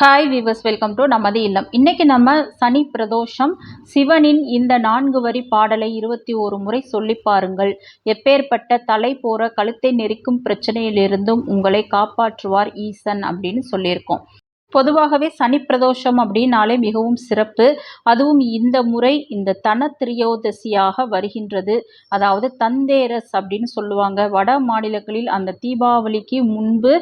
Hi viewers welcome to நமது இல்லம். இன்றைக்கி நம்ம சனி பிரதோஷம் சிவனின் இந்த நான்கு வரி பாடலை இருபத்தி ஒரு முறை சொல்லி பாருங்கள். எப்பேற்பட்ட தலை போற கழுத்தை நெரிக்கும் பிரச்சனையிலிருந்தும் உங்களை காப்பாற்றுவார் ஈசன் அப்படின்னு சொல்லியிருக்கோம். பொதுவாகவே சனி பிரதோஷம் அப்படின்னாலே மிகவும் சிறப்பு. அதுவும் இந்த முறை இந்த தன திரியோதசியாக வருகின்றது. அதாவது தந்தேரஸ் அப்படின்னு சொல்லுவாங்க. வட மாநிலங்களில் அந்த தீபாவளிக்கு முன்பு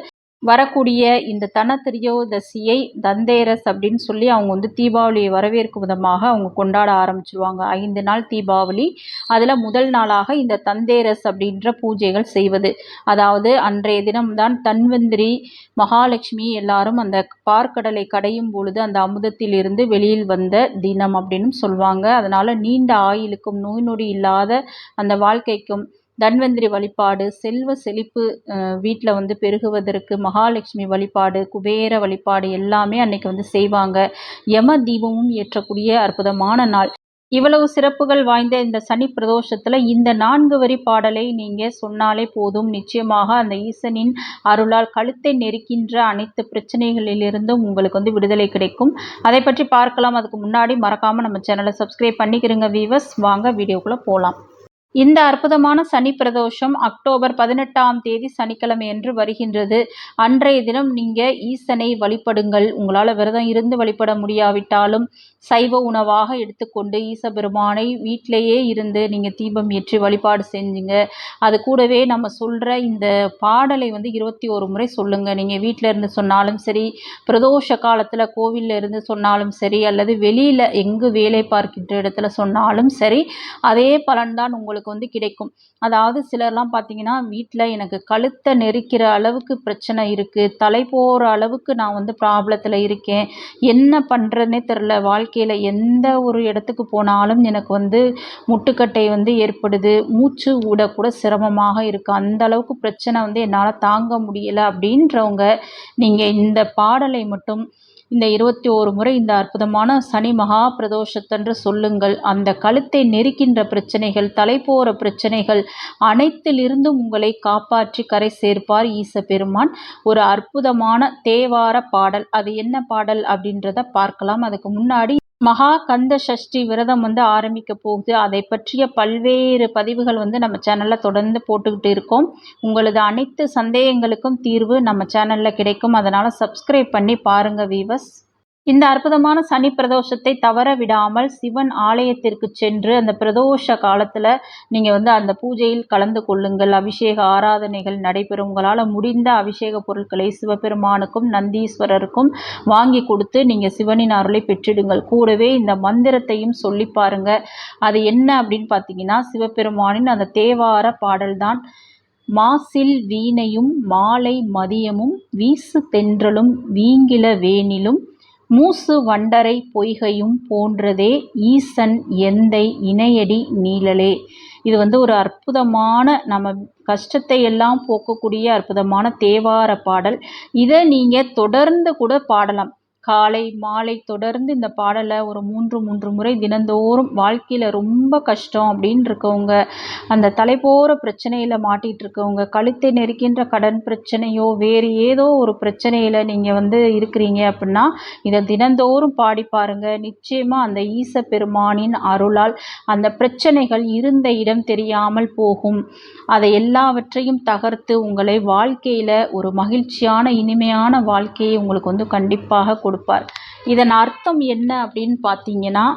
வரக்கூடிய இந்த தன திரியோதசியை தந்தேரஸ் அப்படின்னு சொல்லி அவங்க வந்து தீபாவளியை வரவேற்கும் விதமாக அவங்க கொண்டாட ஆரம்பிச்சிருவாங்க. ஐந்து நாள் தீபாவளி. அதில் முதல் நாளாக இந்த தந்தேரஸ் அப்படின்ற பூஜைகள் செய்வது. அதாவது அன்றைய தினம்தான் தன்வந்திரி மகாலட்சுமி எல்லாரும் அந்த பார்க்கடலை கடையும் பொழுது அந்த அமுதத்திலிருந்து வெளியில் வந்த தினம் அப்படின்னு சொல்லுவாங்க அதனால் நீண்ட ஆயுளுக்கும் நோய் நொடி இல்லாத அந்த வாழ்க்கைக்கும் தன்வந்திரி வழிபாடு செல்வ செழிப்பு வீட்டில் வந்து பெருகுவதற்கு மகாலட்சுமி வழிபாடு குபேர வழிபாடு எல்லாமே அன்னைக்கு வந்து செய்வாங்க. யம தீபமும் ஏற்றக்கூடிய அற்புதமான நாள். இவ்வளவு சிறப்புகள் வாய்ந்த இந்த சனி பிரதோஷத்தில் இந்த நான்கு வரி பாடலை நீங்கள் சொன்னாலே போதும். நிச்சயமாக அந்த ஈசனின் அருளால் கழுத்தை நெருக்கின்ற அனைத்து பிரச்சனைகளிலிருந்தும் உங்களுக்கு வந்து விடுதலை கிடைக்கும். அதை பற்றி பார்க்கலாம். அதுக்கு முன்னாடி மறக்காமல் நம்ம சேனலை சப்ஸ்கிரைப் பண்ணிக்கிறங்க வீவர்ஸ் வாங்க வீடியோக்குள்ளே போகலாம் இந்த அற்புதமான சனி பிரதோஷம் அக்டோபர் பதினெட்டாம் தேதி சனிக்கிழமை என்று வருகின்றது. அன்றைய தினம் நீங்கள் ஈசனை வழிபடுங்கள். உங்களால் விரதம் இருந்து வழிபட முடியாவிட்டாலும் சைவ உணவாக எடுத்துக்கொண்டு ஈசபெருமானை வீட்டிலையே வீட்டிலேயே இருந்து நீங்கள் தீபம் ஏற்றி வழிபாடு செஞ்சுங்க. அது கூடவே நம்ம சொல்கிற இந்த பாடலை வந்து இருபத்தி ஒரு முறை சொல்லுங்கள் நீங்கள் வீட்டில் இருந்து சொன்னாலும் சரி பிரதோஷ காலத்தில் கோவிலில் இருந்து சொன்னாலும் சரி அல்லது வெளியில் எங்கு வேலை பார்க்கின்ற இடத்துல சொன்னாலும் சரி அதே பலன்தான் உங்களுக்கு வந்து கிடைக்கும். அதாவது சிலர்லாம் பார்த்தீங்கன்னா வீட்டில் எனக்கு கழுத்தை நெரிக்கிற அளவுக்கு பிரச்சனை இருக்குது தலை போகிற அளவுக்கு நான் வந்து ப்ராப்ளத்தில் இருக்கேன் என்ன பண்ணுறதுனே தெரில வாழ்க்கை வாழ்க்கையில் எந்த ஒரு இடத்துக்கு போனாலும் எனக்கு வந்து முட்டுக்கட்டை வந்து ஏற்படுது. மூச்சு விடக்கூட சிரமமாக இருக்குது அந்த அளவுக்கு பிரச்சனை வந்து என்னால் தாங்க முடியலை அப்படின்றவங்க நீங்கள் இந்த பாடலை மட்டும் இந்த இருபத்தி ஓரு முறை இந்த அற்புதமான சனி மகா பிரதோஷத்தன்று சொல்லுங்கள். அந்த கழுத்தை நெருக்கின்ற பிரச்சனைகள் தலை போகிற பிரச்சனைகள் அனைத்திலிருந்தும் உங்களை காப்பாற்றி கரை சேர்ப்பார் ஈச பெருமான் ஒரு அற்புதமான தேவார பாடல். அது என்ன பாடல் அப்படின்றத பார்க்கலாம். அதுக்கு முன்னாடி மகா கந்த சஷ்டி விரதம் வந்து ஆரம்பிக்க போகுது. அதை பற்றிய பல்வேறு பதிவுகள் வந்து நம்ம சேனலில் தொடர்ந்து போட்டுக்கிட்டு இருக்கோம். உங்களது அனைத்து சந்தேகங்களுக்கும் தீர்வு நம்ம சேனலில் கிடைக்கும். அதனால் சப்ஸ்கிரைப் பண்ணி பாருங்கள் வீவஸ் இந்த அற்புதமான சனி பிரதோஷத்தை தவற விடாமல் சிவன் ஆலயத்திற்கு சென்று அந்த பிரதோஷ காலத்தில் நீங்கள் வந்து அந்த பூஜையில் கலந்து கொள்ளுங்கள். அபிஷேக ஆராதனைகள் நடைபெறும். உங்களால் முடிந்த அபிஷேக பொருட்களை சிவபெருமானுக்கும் நந்தீஸ்வரருக்கும் வாங்கி கொடுத்து நீங்கள் சிவனின் அருளை பெற்றிடுங்கள். கூடவே இந்த மந்திரத்தையும் சொல்லி பாருங்க. அது என்ன அப்படின்னு பார்த்தீங்கன்னா சிவபெருமானின் அந்த தேவார பாடல்தான் மாசில் வீணையும் மாலை மதியமும் வீசு தென்றலும் வீங்கில வேணிலும் மூசு வண்டரை பொய்கையும் போன்றதே ஈசன் எந்தை இணையடி நீழலே. இது வந்து ஒரு அற்புதமான நம்ம கஷ்டத்தை எல்லாம் போக்கக்கூடிய அற்புதமான தேவார பாடல். இதை நீங்கள் தொடர்ந்து கூட பாடலாம். காலை மாலை தொடர்ந்து இந்த பாடலை ஒரு மூன்று மூன்று முறை தினந்தோறும் வாழ்க்கையில் ரொம்ப கஷ்டம் அப்படின்னு இருக்கவங்க அந்த தலைபோகிற பிரச்சனையில் மாட்டிகிட்டு இருக்கவங்க கழுத்தை நெருக்கின்ற கடன் பிரச்சனையோ வேறு ஏதோ ஒரு பிரச்சனையில் நீங்கள் வந்து இருக்கிறீங்க அப்படின்னா இதை தினந்தோறும் பாடி பாருங்கள் நிச்சயமாக அந்த ஈச பெருமானின் அருளால் அந்த பிரச்சனைகள் இருந்த இடம் தெரியாமல் போகும். அதை எல்லாவற்றையும் தகர்த்து உங்களை வாழ்க்கையில் ஒரு மகிழ்ச்சியான இனிமையான வாழ்க்கையை உங்களுக்கு வந்து கண்டிப்பாக கொடு கொடுப்பார். இதன் அர்த்தம் என்ன அப்படின்னு பார்த்தீங்கன்னா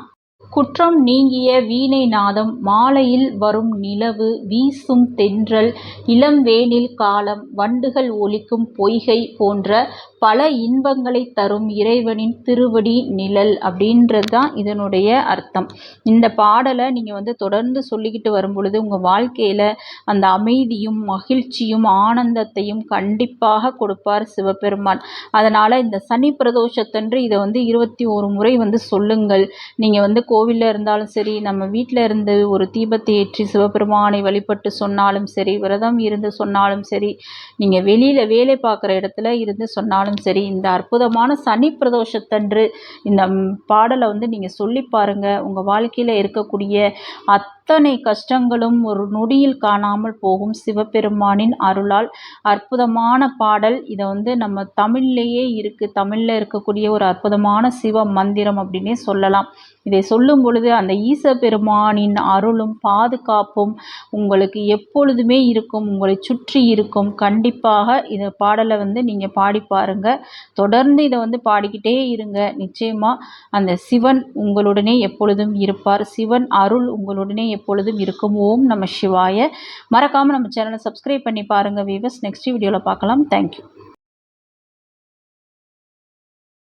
குற்றம் நீங்கிய வீணை நாதம் மாலையில் வரும் நிலவு வீசும் தென்றல் இளம்வேனில் காலம் வண்டுகள் ஒலிக்கும் பொய்கை போன்ற பல இன்பங்களை தரும் இறைவனின் திருவடி நிழல் அப்படின்றது தான் இதனுடைய அர்த்தம். இந்த பாடலை நீங்கள் வந்து தொடர்ந்து சொல்லிக்கிட்டு வரும் பொழுது உங்கள் வாழ்க்கையில் அந்த அமைதியும் மகிழ்ச்சியும் ஆனந்தத்தையும் கண்டிப்பாக கொடுப்பார் சிவபெருமான். அதனால் இந்த சனி பிரதோஷத்தன்று இதை வந்து இருபத்தி ஒரு முறை வந்து சொல்லுங்கள். நீங்கள் வந்து கோவிலில் இருந்தாலும் சரி நம்ம வீட்டில் இருந்து ஒரு தீபத்தை ஏற்றி சிவபெருமானை வழிபட்டு சொன்னாலும் சரி விரதம் இருந்து சொன்னாலும் சரி நீங்கள் வெளியில் வேலை பார்க்குற இடத்துல இருந்து சொன்னாலும் இருந்தாலும் சரி இந்த அற்புதமான சனி பிரதோஷத்தன்று இந்த பாடலை வந்து நீங்கள் சொல்லி பாருங்கள் உங்கள் வாழ்க்கையில் இருக்கக்கூடிய அத்தனை கஷ்டங்களும் ஒரு நொடியில் காணாமல் போகும். சிவபெருமானின் அருளால் அற்புதமான பாடல். இதை வந்து நம்ம தமிழ்லேயே இருக்குது தமிழில் இருக்கக்கூடிய ஒரு அற்புதமான சிவ மந்திரம் அப்படின்னே சொல்லலாம். இதை சொல்லும் பொழுது அந்த ஈச பெருமானின் அருளும் பாதுகாப்பும் உங்களுக்கு எப்பொழுதுமே இருக்கும். உங்களை சுற்றி இருக்கும். கண்டிப்பாக இந்த பாடலை வந்து நீங்கள் பாடி பாருங்கள் பாருங்க. தொடர்ந்து இதை வந்து பாடிக்கிட்டே இருங்க. நிச்சயமாக அந்த சிவன் உங்களுடனே எப்பொழுதும் இருப்பார். சிவன் அருள் உங்களுடனே எப்பொழுதும் இருக்கும். ஓம் நம்ம சிவாய. மறக்காமல் நம்ம சேனலை சப்ஸ்கிரைப் பண்ணி பாருங்கள் வீவர்ஸ் நெக்ஸ்ட் வீடியோவில் பார்க்கலாம். தேங்க்யூ